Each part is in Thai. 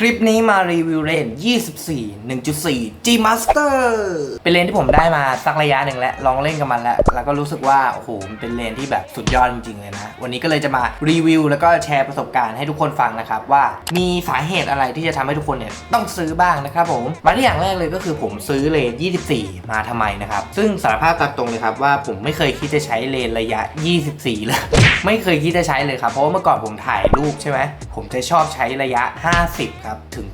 คลิปนี้มารีวิวเลน24 1.4 G Master เป็นเลนที่ผมได้มาสักระยะหนึ่งแล้ว ลองเล่นกับมันแล้ว แล้วก็รู้สึกว่า โอ้โห มันเป็นเลนที่แบบสุดยอดจริง ๆ เลยนะ วันนี้ก็เลยจะมารีวิว แล้วก็แชร์ประสบการณ์ให้ทุกคนฟังนะครับ ว่ามีสาเหตุอะไรที่จะทำให้ทุกคนเนี่ย ต้องซื้อบ้างนะครับผม มาที่อย่างแรกเลยก็คือผมซื้อเลน24 มาทำไมนะครับ ซึ่งสารภาพตามตรงเลยครับว่าผมไม่เคยคิดจะใช้เลนระยะ 24 เลย ไม่เคยคิดจะใช้เลยครับ เพราะว่าเมื่อก่อนผมถ่ายรูปใช่ไหมผมจะชอบใช้ระยะ 50ครับถึง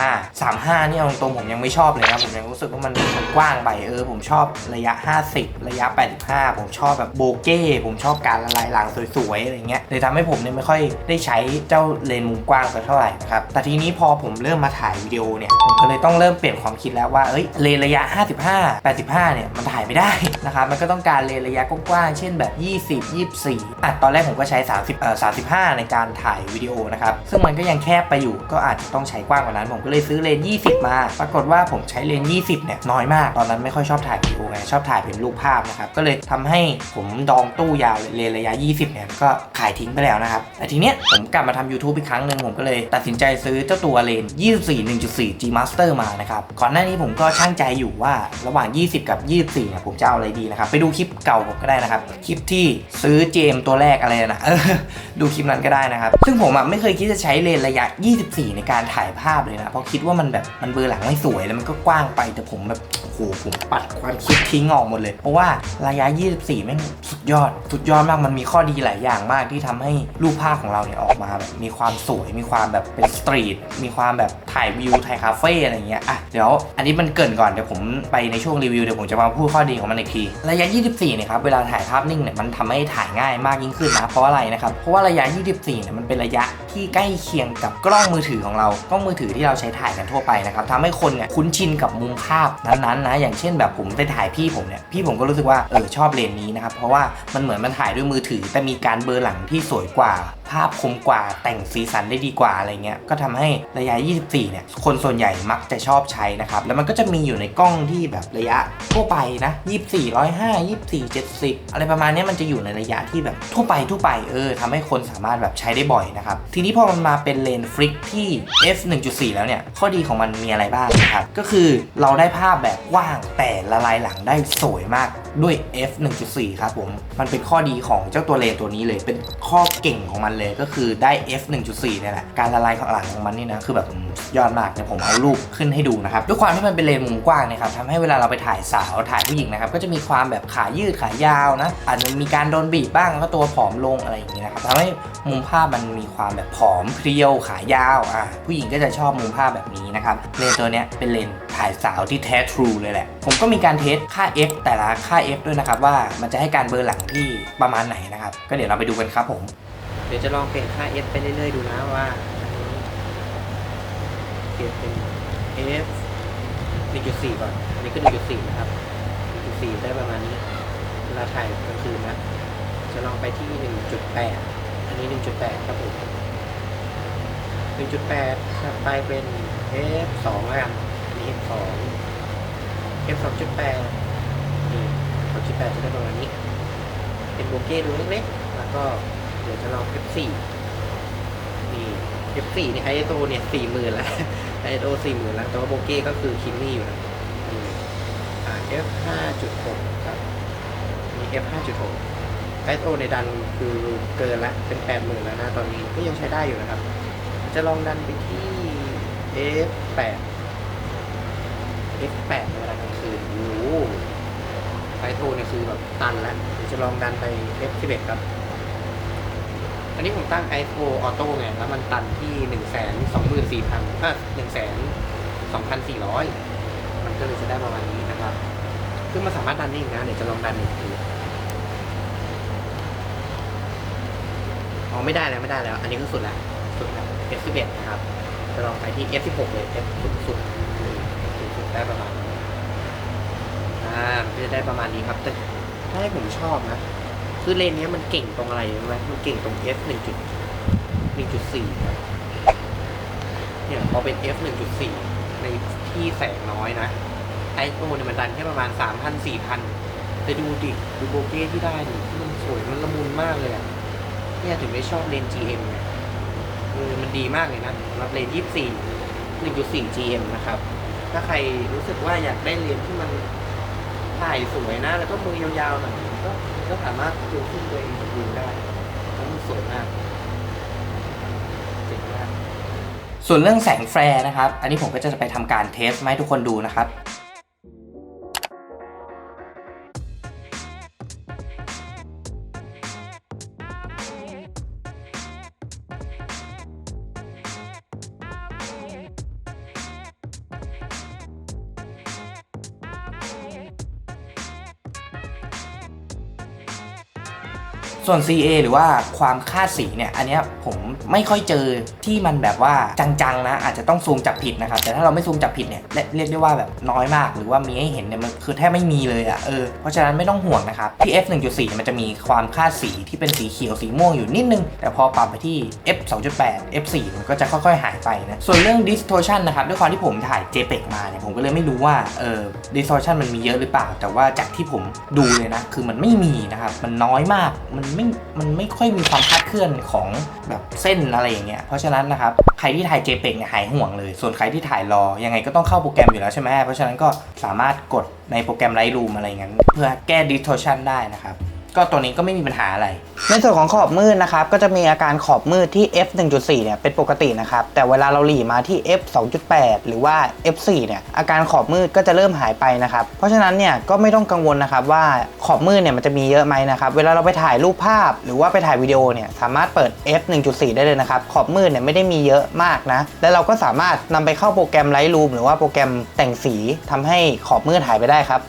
85 35นี่เอาตรงๆผมยังไม่ชอบเลยครับผมยังรู้สึกว่ามันมันกว้างไปเออผมชอบระยะ 50 ระยะ 85 ผมชอบแบบโบเก้ผมชอบการละลายหลังสวยๆอะไรเงี้ยเลยทำให้ผมเนี่ยไม่ค่อยได้ใช้เจ้าเลนส์มุมกว้างสักเท่าไหร่นะครับแต่ทีนี้พอผมเริ่มมาถ่ายวิดีโอเนี่ยผมก็เลยต้องเริ่มเปลี่ยนความคิดแล้วว่าเอ้ยเลนระยะ 55 85 เนี่ยมันถ่ายไม่ได้นะครับมันก็ต้องการเลนระยะกว้างๆเช่นแบบ 20 24อะตอนแรกผมก็ใช้ 30เอ่อ35 ในการถ่ายวิดีโอนะครับซึ่งมันก็ยังแคบไปอยู่ก็อาจจะต้องใช้กว้างกว่านั้น ผมก็เลยซื้อเลน 20 มา ปรากฏว่าผมใช้เลน 20 เนี่ยน้อยมาก ตอนนั้นไม่ค่อยชอบถ่ายวิดีโอไง ชอบถ่ายเป็นรูปภาพนะครับ ก็เลยทำให้ผมดองตู้ยาวเลนระยะ 20 เนี่ยก็ขายทิ้งไปแล้วนะครับ แต่ทีเนี้ยผมกลับมาทำ YouTube อีกครั้งหนึ่งผมก็เลยตัดสินใจซื้อเจ้าตัวเลน 24 1.4 G Master มานะครับ ก่อนหน้านี้ผมก็ช่างใจอยู่ว่าระหว่าง 20 กับ 24 เนี่ยผมจะเอาอะไรดีนะครับ ไปดูคลิปเก่าผมก็ได้นะครับ คลิปที่ซื้อเจมตัวแรกอะไรนะดูคลิปนั้นก็ได้นะครับ ซึ่งผมอะไม่เคยคิดจะใช้เลนระยะ 24 ในการถ่ายภาพเลยนะเพราะคิดว่ามันแบบมันเบลอร์หลังไม่สวยแล้วมันก็กว้างไปแต่ผมแบบโอ้โหผมปัดความคิดทิ้งออกหมดเลย เพราะว่าระยะ 24แม่งสุดยอด สุดยอดมากมันมีข้อดีหลายอย่างมากที่ทำให้รูปภาพของเราเนี่ยออกมาแบบมีความสวยมีความแบบเป็นสตรีทมีความแบบถ่ายวิวถ่ายคาเฟ่อะไรเงี้ยอะเดี๋ยวอันนี้มันเกินก่อนเดี๋ยวผมไปในช่วงรีวิวเดี๋ยวผมจะมาพูดข้อดีของมันอีกทีระยะ 24เนี่ยครับเวลาถ่ายภาพนิ่งเนี่ยมันทำให้ถ่ายง่ายมากยิ่งขึ้นนะเพราะอะไรนะครับเพราะว่าระยะ 24เนี่ยมันเป็นระยะที่ใกล้เคียงกับกล้องมือถือของเรากล้องมือถือที่เราใช้ถ่ายกันทั่วไปนะครับทำให้คนเนี่ยคุ้นชินกับมุมภาพนั้นๆนะอย่างเช่นแบบผมไปถ่ายพี่ผมเนี่ยพี่ผมก็รู้สึกว่าเออชอบเลนนี้นะครับเพราะว่ามันเหมือนมันถ่ายด้วยมือถือ แต่มีการเบอร์หลังที่สวยกว่า ภาพคมกว่าแต่งสีสันได้ดีกว่าอะไรเงี้ยก็ทำให้ระยะ 24 เนี่ยคนส่วนใหญ่มักจะชอบใช้นะครับแล้วมันก็จะมีอยู่ในกล้องที่แบบระยะทั่วไปนะ24 105 24 70 อะไรประมาณนี้มันจะอยู่ในระยะที่แบบทั่วไปทั่วไปเออทำให้คนสามารถแบบใช้ได้บ่อยนะครับทีนี้พอมันมาเป็นเลนฟลิกที่ f 1.4 แล้วเนี่ย ข้อดีของมันมีอะไรบ้างนะครับ ก็คือเราได้ภาพแบบกว้างแต่ละลายหลังได้สวยมากด้วย f 1.4 ครับผม มันเป็นข้อดีของเจ้าตัวเลนตัวนี้เลย เป็นข้อเก่งของมันเลยก็คือได้ f 1.4เนี่ยแหละ การละลายของหลังของมันนี่นะ คือแบบยอดมากเดี๋ยวผมเอารูปขึ้นให้ดูนะครับ ด้วยความที่มันเป็นเลนมุมกว้างเนะครับทำให้เวลาเราไปถ่ายสาวถ่ายผู้หญิงนะครับ ก็จะมีความแบบขายืดขายาวนะ อาจจะมีการโดนบีบบ้างแล้วก็ตัวผอมลงอะไรอย่างนี้นะครับทำให้มุมภาพมันมีความแบบผอมเพรียวขายาวอะผู้หญิงก็จะชอบมุมภาพแบบนี้นะครับเลนตัวเนี้ยเป็นเลนถ่ายสาวที่แท้ทรูเลยแหละ ผมก็มีการเทสค่า f แต่ละค่า f ด้วยนะครับว่ามันจะให้การเบอร์หลังที่ประมาณไหนนะครับ ก็เดี๋ยวเราไปดูกันครับผม เดี๋ยวจะลองเปลี่ยนค่า f ไปเรื่อยๆดูนะว่าเปลี่ยนเป็น f 1.4ก่อนอันนี้ก็1.4นะครับ1.4ได้ประมาณนี้เวลาถ่ายกลางคืนนะ จะลองไปที่ 1.8 อันนี้ 1.8 ครับผม1.8ถัดไปเป็น f 2แล้วกันอันนี้ f 2 f 2.8 2.8จะได้ประมาณนี้ เป็นโบเก้ดูเล็กๆ แล้วก็เดี๋ยวจะลอง F4 นี่ F4 เนี่ย ISO เนี่ยสี่หมื่นแล้ว ISO สี่หมื่นแล้วแต่ว่าโบเก้ก็คือคิมมี่อยู่นะนี่อ่า F5.6 ครับนี่ F5.6 ISO ในดันคือเกินละเป็นแปดหมื่นแล้วนะตอนนี้ก็ยังใช้ได้อยู่นะครับ จะลองดันไปที่ F8 F8 ในเวลากลางคืนโอ้โห ไฟ โทเนี่ยคือแบบตันแล้วเดี๋ยวจะลองดันไป F11 ครับ อันนี้ผมตั้ง i4 ออโต้ไงแล้วมันตันที่ 1 2 4 0 0 0อะ1 2 4 0 0 มันก็เลยจะได้ประมาณนี้นะครับ ซึ่งมันสามารถดันได้อีกนะ เดี๋ยวจะลองดันอีกทีอ๋อไม่ได้แล้วไม่ได้แล้ว อันนี้คือสุดแล้วสุดแล้ว F11 นะครับ จะลองไปที่ F16 เลย F สุดสุดสุดได้ประมาณนี้ อ่ามันก็จะได้ประมาณนี้ครับ แต่ถ้าให้ผมชอบนะ คือเลนนี้มันเก่งตรงอะไรรู้ไหมมันเก่งตรง f 1 1.4ครับเนี่ยพอเป็น f 1.4ในที่แสงน้อยนะไอโอเนี่ยมันดันแค่ประมาณ 3,000 4,000แต่ดูดิดูโบเก้ที่ได้ดิมันสวยมันละมุนมากเลยอะเนี่ยถึงได้ชอบเลน GM เนี่ยเออมันดีมากเลยนะสำหรับเลน 24 1.4 GM นะครับ ถ้าใครรู้สึกว่าอยากได้เลนที่มัน ถ่ายสวยนะ แล้วก็มือยาวๆหน่อยก็ก็สามารถจูงขึ้นตัวเองดูได้แล้วมันสวยมากเจ๋งมากส่วนเรื่องแสงแฟร์นะครับ อันนี้ผมก็จะไปทำการเทสมาให้ทุกคนดูนะครับ ส่วน CA หรือว่าความคาดสีเนี่ย อันนี้ผมไม่ค่อยเจอที่มันแบบว่าจังๆนะ อาจจะต้องซูมจับผิดนะครับ แต่ถ้าเราไม่ซูมจับผิดเนี่ยเรียกเรียกได้ว่าแบบน้อยมาก หรือว่ามีให้เห็นเนี่ยมันคือแทบไม่มีเลยอะ่ะเออเพราะฉะนั้นไม่ต้องห่วงนะครับที่ F 1.4 มันจะมีความคาดสีที่เป็นสีเขียวสีม่วงอยู่นิดนึง แต่พอปรับไปที่ F 2.8 F 4มันก็จะค่อยๆ หายไปนะ ส่วนเรื่อง distortion นะครับด้วยความที่ผมถ่าย JPEG มาเนี่ยผมก็เลยไม่รู้ว่าเออ distortion มันมีเยอะหรือเปล่า แต่ว่าจากที่ผมดูเลยนะคือมันไม่มีนะครับมันน้อยมากมันไม่มันไม่ค่อยมีความคลาดเคลื่อนของแบบเส้นอะไรอย่างเงี้ยเพราะฉะนั้นนะครับใครที่ถ่าย JPEG เนี่ยหายห่วงเลย ส่วนใครที่ถ่ายรอยังไงก็ต้องเข้าโปรแกรมอยู่แล้วใช่ไหมเพราะฉะนั้นก็สามารถกดในโปรแกรม Lightroom อะไรอย่างเงี้ยเพื่อแก้ distortion ได้นะครับ ก็ตัวนี้ก็ไม่มีปัญหาอะไร ในส่วนของขอบมืดนะครับ ก็จะมีอาการขอบมืดที่ f 1.4เนี่ยเป็นปกตินะครับ แต่เวลาเราหลีมาที่ f 2.8 หรือว่า f 4เนี่ยอาการขอบมืดก็จะเริ่มหายไปนะครับ เพราะฉะนั้นเนี่ยก็ไม่ต้องกังวลนะครับว่าขอบมืดเนี่ยมันจะมีเยอะไหมนะครับเวลาเราไปถ่ายรูปภาพ หรือว่าไปถ่ายวิดีโอเนี่ยสามารถเปิด f 1.4 ได้เลยนะครับขอบมืดเนี่ยไม่ได้มีเยอะมากนะและเราก็สามารถนำไปเข้าโปรแกรม Lightroom หรือว่าโปรแกรมแต่งสีทำให้ขอบมืดหายไปได้ครับ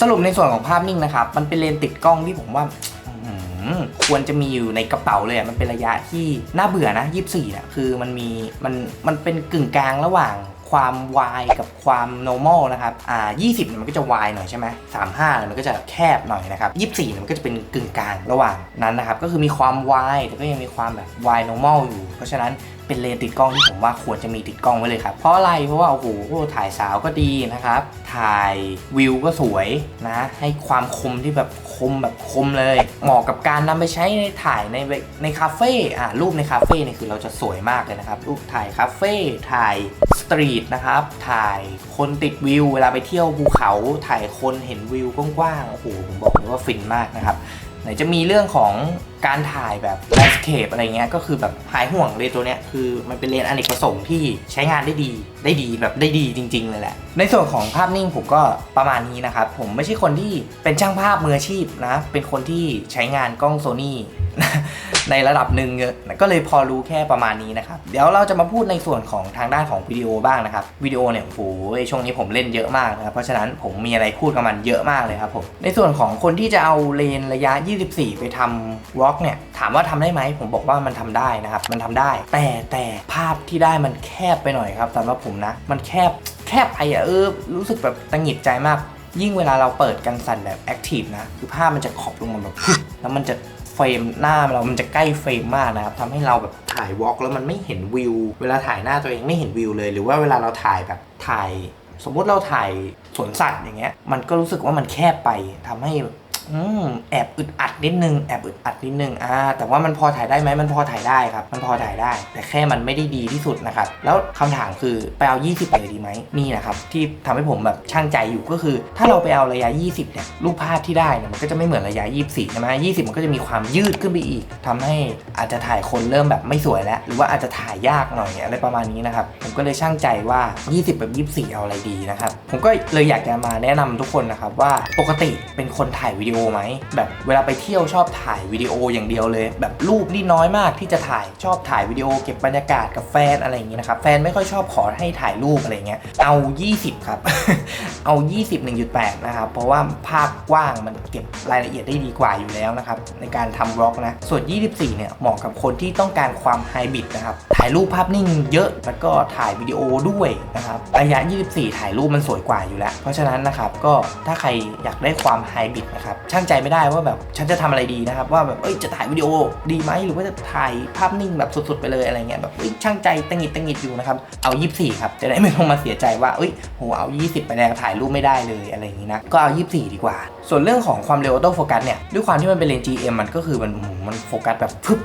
สรุปในส่วนของภาพนิ่งนะครับ มันเป็นเลนส์ติดกล้องที่ผมว่าอื้อหือควรจะมีอยู่ในกระเป๋าเลยอะมันเป็นระยะที่น่าเบื่อนะ24นะคือมันมีมันมันเป็นกึ่งกลางระหว่างความวายกับความ normal นะครับ อ่า 20เนี่ยมันก็จะวายหน่อยใช่ไหม35เนี่ยมันก็จะแคบหน่อยนะครับ 24เนี่ยมันก็จะเป็นกึ่งกลางระหว่างนั้นนะครับ ก็คือมีความวายแต่ก็ยังมีความแบบวาย normal อยู่ เพราะฉะนั้น เป็นเลนติดกล้องที่ผมว่าควรจะมีติดกล้องไว้เลยครับ เพราะอะไร เพราะว่าโอ้โหถ่ายสาวก็ดีนะครับ ถ่ายวิวก็สวยนะ ให้ความคมที่แบบคมแบบคมเลย เหมาะกับการนำไปใช้ในถ่ายในในคาเฟ่อ่ารูปในคาเฟ่เนี่ยคือเราจะสวยมากเลยนะครับ รูปถ่ายคาเฟ่ถ่ายสตรีทนะครับ ถ่ายคนติดวิว เวลาไปเที่ยวภูเขาถ่ายคนเห็นวิวกว้างๆโอ้โหผมบอกเลยว่าฟินมากนะครับไหนจะมีเรื่องของ การถ่ายแบบ landscape อะไรเงี้ยก็คือแบบหายห่วงเลยตัวเนี้ยคือมันเป็นเลนส์อเนกประสงค์ที่ใช้งานได้ดี ได้ดีแบบได้ดีจริง ๆ เลยแหละ ในส่วนของภาพนิ่งผมก็ประมาณนี้นะครับ ผมไม่ใช่คนที่เป็นช่างภาพมืออาชีพนะ เป็นคนที่ใช้งานกล้องโซนี่ในระดับหนึ่งก็เลยพอรู้แค่ประมาณนี้นะครับ เดี๋ยวเราจะมาพูดในส่วนของทางด้านของวิดีโอบ้างนะครับวิดีโอเนี่ยโอ้โหช่วงนี้ผมเล่นเยอะมากนะครับเพราะฉะนั้นผมมีอะไรพูดกับมันเยอะมากเลยครับผมในส่วนของคนที่จะเอาเลนระยะ 24 ไปทำวอล์กเนี่ยถามว่าทำได้ไหมผมบอกว่ามันทำได้นะครับ มันทำได้ แต่แต่ภาพที่ได้มันแคบไปหน่อยครับสำหรับผมนะ มันแคบแคบไปอะเออรู้สึกแบบตังหิดใจมาก ยิ่งเวลาเราเปิดกันสั่นแบบแอคทีฟนะ คือภาพมันจะขอบลงมาแบบแล้วมันจะเฟรมหน้าเรา มันจะใกล้เฟรมมากนะครับทำให้เราแบบถ่ายวอล์กแล้วมันไม่เห็นวิว เวลาถ่ายหน้าตัวเองไม่เห็นวิวเลย หรือว่าเวลาเราถ่ายแบบถ่าย สมมุติเราถ่ายสวนสัตว์อย่างเงี้ย มันก็รู้สึกว่ามันแคบไปทำให้ อืมแอบอึดอัดนิดนึงแอบอึดอัดนิดนึงอ่าแต่ว่ามันพอถ่ายได้ไหมมันพอถ่ายได้ครับ มันพอถ่ายได้ แต่แค่มันไม่ได้ดีที่สุดนะครับ แล้วคำถามคือไปเอา 20เลยดีไหมนี่นะครับที่ทำให้ผมแบบช่างใจอยู่ก็คือ ถ้าเราไปเอาระยะ 20เนี่ยรูปภาพที่ได้เนี่ยมันก็จะไม่เหมือนระยะ 24ใช่ไหม20มันก็จะมีความยืดขึ้นไปอีกทำให้อาจจะถ่ายคนเริ่มแบบไม่สวยแล้ว หรือว่าอาจจะถ่ายยากหน่อยอะไรประมาณนี้นะครับผมก็เลยช่างใจว่า 20กับ24 เอาอะไรดีนะครับผมก็เลยอยากจะมาแนะนำทุกคนนะครับว่าปกติเป็นคนถ่ายวิดีโอไหมแบบเวลาไปเที่ยวชอบถ่ายวิดีโออย่างเดียวเลย แบบรูปนี่น้อยมากที่จะถ่ายชอบถ่ายวิดีโอเก็บบรรยากาศกับแฟนอะไรอย่างนี้นะครับแฟนไม่ค่อยชอบขอให้ถ่ายรูปอะไรเงี้ยเอา 20 ครับ เอา 20 1.8 นะครับเพราะว่าภาพกว้างมันเก็บรายละเอียดได้ดีกว่าอยู่แล้วนะครับในการทำบล็อกนะส่วน 24 เนี่ยเหมาะกับคนที่ต้องการความไฮบริดนะครับถ่ายรูปภาพนิ่งเยอะแล้วก็ถ่ายวิดีโอด้วยนะครับระยะ 24 ถ่ายรูปมันสวยกว่าอยู่แล้ว เพราะฉะนั้นนะครับก็ถ้าใครอยากได้ความไฮบริดนะครับช่างใจไม่ได้ว่าแบบฉันจะทำอะไรดีนะครับ ว่าแบบเอ้ยจะถ่ายวิดีโอดีไหมหรือว่าจะถ่ายภาพนิ่งแบบสุดๆไปเลยอะไรเงี้ยแบบเอ้ยช่างใจตังหิดตังหิดอยู่นะครับเอา 24 ครับจะได้ไม่ต้องมาเสียใจว่าเอ้ยโหเอา 20 ไปแล้วถ่ายรูปไม่ได้เลยอะไรอย่างนี้นะก็เอา 24 ดีกว่า ส่วนเรื่องของความเร็วออโต้โฟกัสเนี่ยด้วยความที่มันเป็นเลนส์ GM มันก็คือมันมันโฟกัสแบบฟึบ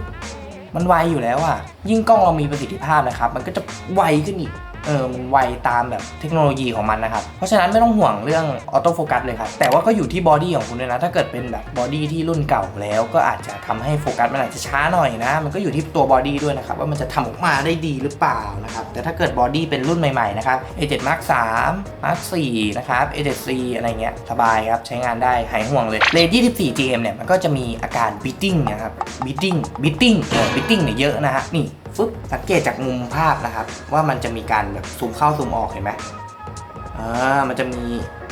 มันไวอยู่แล้วอะยิ่งกล้องเรามีประสิทธิภาพนะครับ มันก็จะไวขึ้นอีก เออมันไวตามแบบเทคโนโลยีของมันนะครับ เพราะฉะนั้นไม่ต้องห่วงเรื่องออโต้โฟกัสเลยครับ แต่ว่าก็อยู่ที่บอดี้ของคุณด้วยนะ ถ้าเกิดเป็นแบบบอดี้ที่รุ่นเก่าแล้ว ก็อาจจะทำให้โฟกัสมันอาจจะช้าหน่อยนะ มันก็อยู่ที่ตัวบอดี้ด้วยนะครับว่ามันจะทำออกมาได้ดีหรือเปล่านะครับ แต่ถ้าเกิดบอดี้เป็นรุ่นใหม่ๆนะครับ A7 Mark 3 Mark 4นะครับ A7C อะไรเงี้ยสบายครับใช้งานได้หายห่วงเลยเลน24 GM เนี่ยมันก็จะมีอาการ beating นะครับ beating beating เออ beating เนี่ยเยอะนะฮะนี่ ฟึบสังเกตจากมุมภาพนะครับ ว่ามันจะมีการแบบซูมเข้าซูมออกเห็นไหมอ่ามันจะมี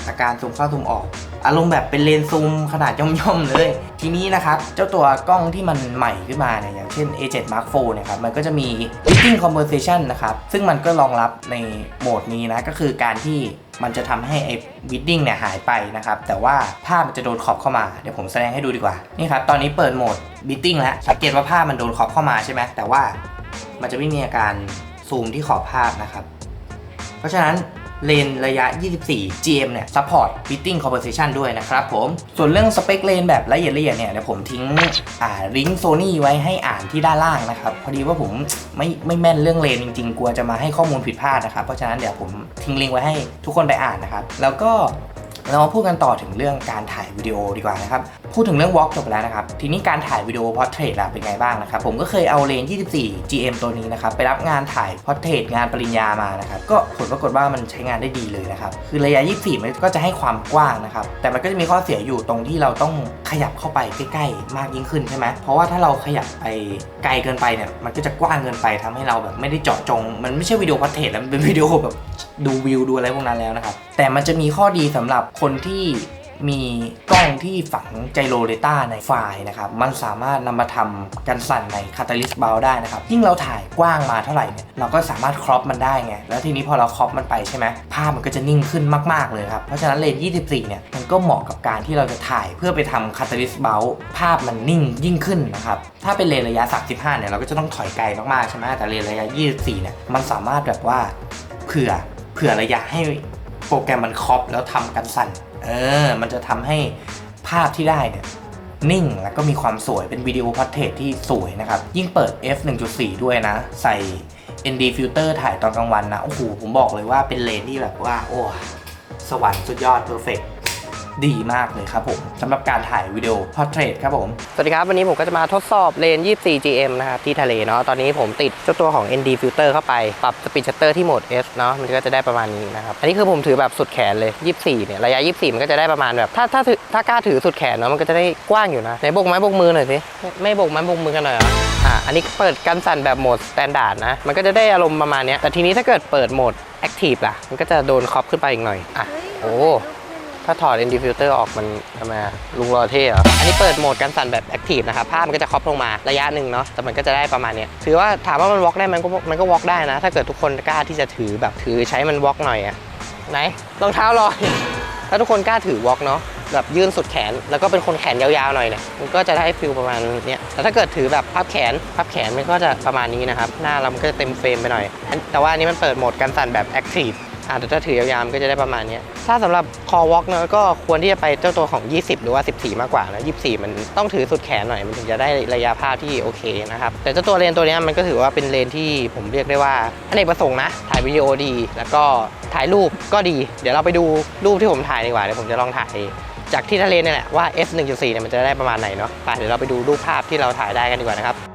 อาการซูมเข้าซูมออก อารมณ์แบบเป็นเลนส์ซูมขนาดย่อมๆเลย ทีนี้นะครับ เจ้าตัวกล้องที่มันใหม่ขึ้นมาเนี่ยอย่างเช่น A7 Mark IV เนะครับมันก็จะมี Lighting Conversation นะครับ ซึ่งมันก็รองรับในโหมดนี้นะ ก็คือการที่มันจะทำให้ไอ้ bidding เนี่ยหายไปนะครับ แต่ว่าภาพมันจะโดนขอบเข้ามา เดี๋ยวผมแสดงให้ดูดีกว่า นี่ครับ ตอนนี้เปิดโหมด bidding แล้ว สังเกตว่าภาพมันโดนขอบเข้ามาใช่ไหมแต่ว่า มันจะไม่มีอาการซูมที่ขอบภาพนะครับ เพราะฉะนั้นเลนระยะ 24 GM เนี่ย support fitting conversation ด้วยนะครับผม ส่วนเรื่องสเปคเลนแบบละเอียดละเอียดเนี่ยเดี๋ยวผมทิ้งอ่าลิงก์โซนี่ไว้ให้อ่านที่ด้านล่างนะครับ พอดีว่าผมไม่ไม่แม่นเรื่องเลนจริงๆ กลัวจะมาให้ข้อมูลผิดพลาดนะครับ เพราะฉะนั้นเดี๋ยวผมทิ้งลิงก์ไว้ให้ทุกคนไปอ่านนะครับ แล้วก็ เรามาพูดกันต่อถึงเรื่องการถ่ายวิดีโอดีกว่านะครับ พูดถึงเรื่องวอล์กจบแล้วนะครับ ทีนี้การถ่ายวิดีโอพอร์เทรตล่ะเป็นไงบ้างนะครับ ผมก็เคยเอาเลนส์24 GM ตัวนี้นะครับ ไปรับงานถ่ายพอร์เทรตงานปริญญามานะครับ ก็ผลปรากฏว่ามันใช้งานได้ดีเลยนะครับ คือระยะ 24 มันก็จะให้ความกว้างนะครับ แต่มันก็จะมีข้อเสียอยู่ตรงที่เราต้องขยับเข้าไปใกล้ๆ มากยิ่งขึ้นใช่ไหมเพราะว่าถ้าเราขยับไปไกลเกินไปเนี่ย มันก็จะกว้างเกินไปทำให้เราแบบไม่ได้เจาะจง มันไม่ใช่วิดีโอพอร์เทรตแล้วมันเป็นวิดีโอแบบดูวิวดูอะไรพวกนั้นแล้วนะครับ แต่มันจะมีข้อดีสำหรับคนที่มีกล้องที่ฝังไจโรเดต้าในไฟล์นะครับ มันสามารถนำมาทำกันสั่นใน Catalyst b o w ได้นะครับ ยิ่งเราถ่ายกว้างมาเท่าไหร่เนี่ยเราก็สามารถครอปมันได้ไง แล้วทีนี้พอเราครอปมันไปใช่ไหมภาพมันก็จะนิ่งขึ้นมาก ๆ เลยครับ เพราะฉะนั้นเลนส์24 เนี่ย มันก็เหมาะกับการที่เราจะถ่ายเพื่อไปทำ Catalyst b o w ภาพมันนิ่งยิ่งขึ้นนะครับ ถ้าเป็นเลนส์ระยะ 35 เนี่ยเราก็จะต้องถอยไกลมากๆใช่ไหมแต่เลนส์ระยะ 24 เนี่ยมันสามารถแบบว่าเผื่อเผื่อระยะให้ โปรแกรมมันครอปแล้วทำกันสั่น เออ มันจะทำให้ภาพที่ได้เนี่ยนิ่งแล้วก็มีความสวยเป็นวิดีโอพอร์เทรตที่สวยนะครับ ยิ่งเปิด f 1.4 ด้วยนะ ใส่ ND filter ถ่ายตอนกลางวันนะ โอ้โห ผมบอกเลยว่าเป็นเลนส์ที่แบบว่า โอ้ สวรรค์สุดยอดเพอร์เฟก ดีมากเลยครับผมสำหรับการถ่ายวิดีโอพอร์เทรตครับผม สวัสดีครับ วันนี้ผมก็จะมาทดสอบเลน 24 GM นะครับ ที่ทะเลเนาะตอนนี้ผมติดเจ้าตัวของ ND filter เข้าไป ปรับ speed shutter ที่โหมด S เนาะมันก็จะได้ประมาณนี้นะครับ อันนี้คือผมถือแบบสุดแขนเลย 24 เนี่ย ระยะ 24 มันก็จะได้ประมาณแบบ ถ้าถ้าถือถ้ากล้าถือสุดแขนเนาะมันก็จะได้กว้างอยู่นะไหนบกไม้บกมือหน่อยสิไม่บกไม้บกมือกันหน่อยเหรออะอันนี้เปิดกันสั่นแบบโหมด standard นะมันก็จะได้อารมณ์ประมาณนี้แต่ทีนี้ถ้าเกิดเปิดโหมด active ล่ะมันก็จะโดนครอปขึ้นไปอีกหน่อยอะโอ้ ถ้าถอด ND filter ออกมันทำไมลุงรอเท่เหรอ อันนี้เปิดโหมดการสั่นแบบ Active นะครับ ภาพมันก็จะครอปลงมาระยะหนึ่งเนาะ แต่มันก็จะได้ประมาณเนี้ย ถือว่าถามว่ามันวอล์กได้มันก็มันก็วอล์กได้นะ ถ้าเกิดทุกคนกล้าที่จะถือแบบถือใช้มันวอล์กหน่อยอะไหนรองเท้าลอย ถ้าทุกคนกล้าถือวอล์กเนาะแบบยื่นสุดแขนแล้วก็เป็นคนแขนยาวๆหน่อยเนี่ยมันก็จะได้ฟิลประมาณเนี้ยแต่ถ้าเกิดถือแบบพับแขนพับแขนมันก็จะประมาณนี้นะครับ หน้าเรามันก็จะเต็มเฟรมไปหน่อย แต่ว่าอันนี้มันเปิดโหมดการสั่นแบบ Active อ่าแต่ถ้าถือยาวๆมันก็จะได้ประมาณเนี้ยถ้าสำหรับคอวอล์กเนอะก็ควรที่จะไปเจ้าตัวของ 20 หรือว่า 14 มากกว่านะ24 มันต้องถือสุดแขนหน่อยมันถึงจะได้ระยะภาพที่โอเคนะครับแต่เจ้าตัวเลนตัวเนี้ยมันก็ถือว่าเป็นเลนที่ผมเรียกได้ว่าอเนกประสงค์นะถ่ายวิดีโอดี แล้วก็ถ่ายรูปก็ดี เดี๋ยวเราไปดูรูปที่ผมถ่ายดีกว่าเดี๋ยวผมจะลองถ่ายจากที่ทะเลเนี่ยแหละว่า f 1.4เนี่ยมันจะได้ประมาณไหนเนาะไปเดี๋ยวเราไปดูรูปภาพที่เราถ่ายได้กันดีกว่านะครับ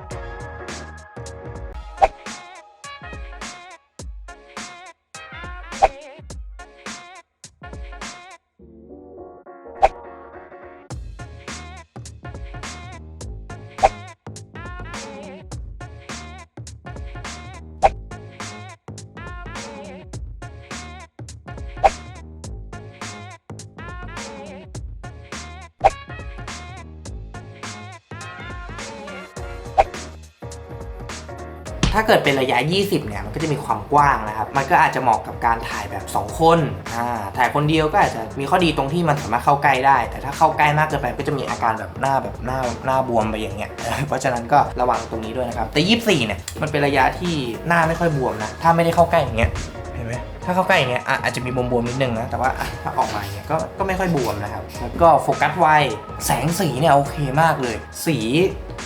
เกิดเป็นระยะ 20 เนี่ย มันก็จะมีความกว้างนะครับ มันก็อาจจะเหมาะกับการถ่ายแบบ 2 คน อ่า ถ่ายคนเดียวก็อาจจะมีข้อดีตรงที่มันสามารถเข้าใกล้ได้ แต่ถ้าเข้าใกล้มากเกินไปก็จะมีอาการแบบหน้าแบบหน้าหน้าบวมไปอย่างเงี้ย เพราะฉะนั้นก็ระวังตรงนี้ด้วยนะครับ แต่ 24 เนี่ย มันเป็นระยะที่หน้าไม่ค่อยบวมนะ ถ้าไม่ได้เข้าใกล้อย่างเงี้ย เห็นไหมถ้าเข้าใกล้อย่างเงี้ยอะอาจจะมีบวมๆนิดนึงนะ แต่ว่าถ้าออกมาเงี้ยก็ก็ไม่ค่อยบวมนะครับ แล้วก็โฟกัสไว แสงสีเนี่ยโอเคมากเลย สี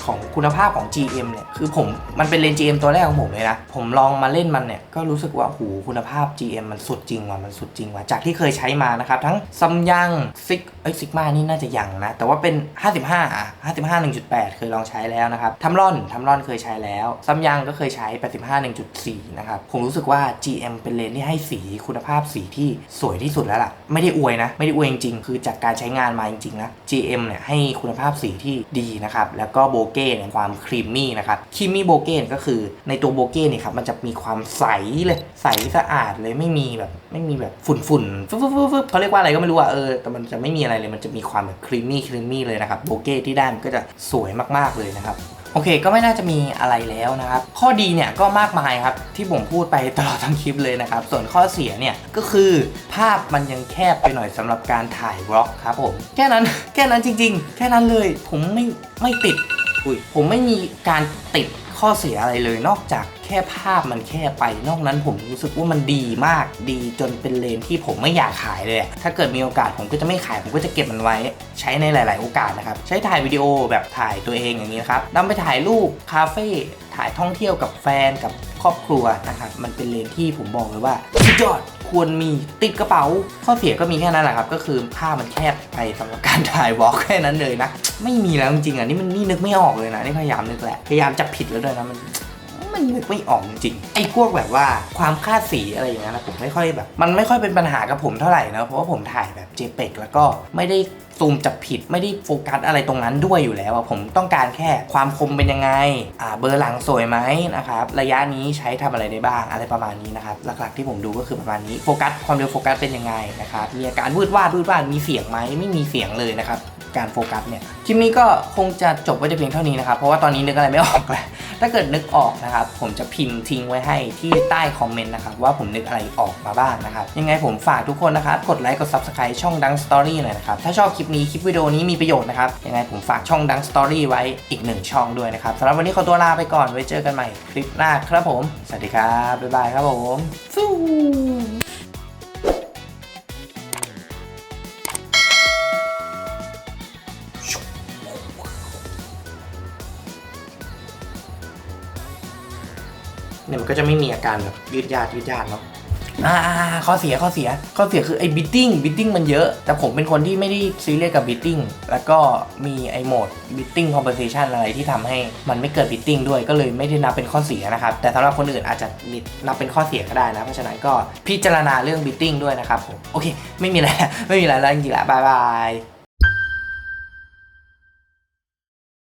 ของคุณภาพของ GM เนี่ยคือผมมันเป็นเลนส์ GM ตัวแรกของผมเลยนะ ผมลองมาเล่นมันเนี่ยก็รู้สึกว่าโอ้โหคุณภาพ GM มันสุดจริงว่ะมันสุดจริงว่ะจากที่เคยใช้มานะครับ ทั้งซัมยังซิกเอ้ยซิกมานี่น่าจะยังนะ แต่ว่าเป็น 55อะ55 1.8 เคยลองใช้แล้วนะครับทัมรอนทัมรอนเคยใช้แล้วซัมยังก็เคยใช้ 85 1.4 นะครับ ผมรู้สึกว่า GM เป็นเลนส์ที่ให้สีคุณภาพสีที่สวยที่สุดแล้วล่ะ ไม่ได้อวยนะ ไม่ได้อวยจริงๆคือจากการใช้งานมาจริงๆนะ GM เนี่ยให้คุณภาพสีที่ดีนะครับแล้วก็โบเก้เนี่ยความครีมมี่นะครับครีมมี่โบเก้ก็คือในตัวโบเก้เนี่ยครับมันจะมีความใสเลยใสสะอาดเลยไม่มีแบบไม่มีแบบฝุ่นฝุ่นฟึบฟึบฟึบฟึบเขาเรียกว่าอะไรก็ไม่รู้อะเออแต่มันจะไม่มีอะไรเลยมันจะมีความแบบครีมมี่ครีมมี่เลยนะครับโบเก้ที่ได้มันก็จะสวยมากๆเลยนะครับโอเค ก็ไม่น่าจะมีอะไรแล้วนะครับ ข้อดีเนี่ยก็มากมายครับ ที่ผมพูดไปตลอดทั้งคลิปเลยนะครับ ส่วนข้อเสียเนี่ยก็คือภาพมันยังแคบไปหน่อยสำหรับการถ่ายวล็อกครับผม แค่นั้นแค่นั้นจริง ๆ แค่นั้นเลยผมไม่ไม่ติด ผมไม่มีการติดข้อเสียอะไรเลยนอกจาก ค่ภาพมันแค่ไป นอกนั้นผมรู้สึกว่ามันดีมากดีจนเป็นเลนที่ผมไม่อยากขายเลย ถ้าเกิดมีโอกาสผมก็จะไม่ขาย ผมก็จะเก็บมันไว้ ใช้ในหลาย ๆ โอกาสนะครับ ใช้ถ่ายวิดีโอแบบถ่ายตัวเองอย่างนี้นะครับนำไปถ่ายรูปคาเฟ่ถ่ายท่องเที่ยวกับแฟนกับครอบครัวนะครับมันเป็นเลนที่ผมบอกเลยว่าสุดยอดควรมีติดกระเป๋า ข้อเสียก็มีแค่นั้นแหละครับ ก็คือภาพมันแคบไปสำหรับการถ่ายวอล์กแค่นั้นเลยนะ ไม่มีแล้วจริงๆอะนี่มันนี่นึกไม่ออกเลยนะ นี่พยายามนึกแหละ พยายามจะผิดแล้วด้วยนะมัน มันนึกไม่ออกจริงไอ้พวกแบบว่าความคาดสีอะไรอย่างเงี้ยนะผมไม่ค่อยแบบ มันไม่ค่อยเป็นปัญหากับผมเท่าไหร่นะเพราะว่าผมถ่ายแบบ JPEG แล้วก็ไม่ได้ซูมจับผิดไม่ได้โฟกัสอะไรตรงนั้นด้วยอยู่แล้วอะผมต้องการแค่ความคมเป็นยังไงอ่าเบอร์หลังสวยไหมนะครับระยะนี้ใช้ทำอะไรได้บ้างอะไรประมาณนี้นะครับหลักๆที่ผมดูก็คือประมาณนี้โฟกัสความเร็วโฟกัสเป็นยังไงนะครับมีอาการวืดวาดวืดวาดมีเสียงไหมไม่มีเสียงเลยนะครับ การโฟกัสเนี่ยคลิปนี้ก็คงจะจบไว้แต่เพียงเท่านี้นะครับ เพราะว่าตอนนี้นึกอะไรไม่ออกแล้วถ้าเกิดนึกออกนะครับ ผมจะพิมพ์ทิ้งไว้ให้ที่ใต้คอมเมนต์นะครับ ว่าผมนึกอะไรออกมาบ้างนะครับ ยังไงผมฝากทุกคนนะครับ กดไลค์กด Subscribe ช่องดังสตอรี่หน่อยนะครับ ถ้าชอบคลิปนี้คลิปวิดีโอนี้มีประโยชน์นะครับ ยังไงผมฝากช่องดังสตอรี่ไว้อีกหนึ่งช่องด้วยนะครับสำหรับวันนี้ขอตัวลาไปก่อนไว้เจอกันใหม่คลิปหน้าครับผม สวัสดีครับบ๊ายบายครับผมฟู เนี่ยมันก็จะไม่มีอาการแบบยืดยาดยืดยาดเนาะอ่าข้อเสียข้อเสียข้อเสียคือไอ้บิทติ้งบิทติ้งมันเยอะ แต่ผมเป็นคนที่ไม่ได้ซีเรียสกับบิทติ้งแล้วก็มีไอ้โหมดบิทติ้งคอมเพนเซชันอะไรที่ทำให้มันไม่เกิดบิทติ้งด้วยก็เลยไม่ได้นับเป็นข้อเสียนะครับ แต่สำหรับคนอื่นอาจจะมีนับเป็นข้อเสียก็ได้นะ เพราะฉะนั้นก็พิจารณาเรื่องบิทติ้งด้วยนะครับผมโอเค ไม่มีอะไรไม่มีอะไรแล้วจริงๆแล้วบายบาย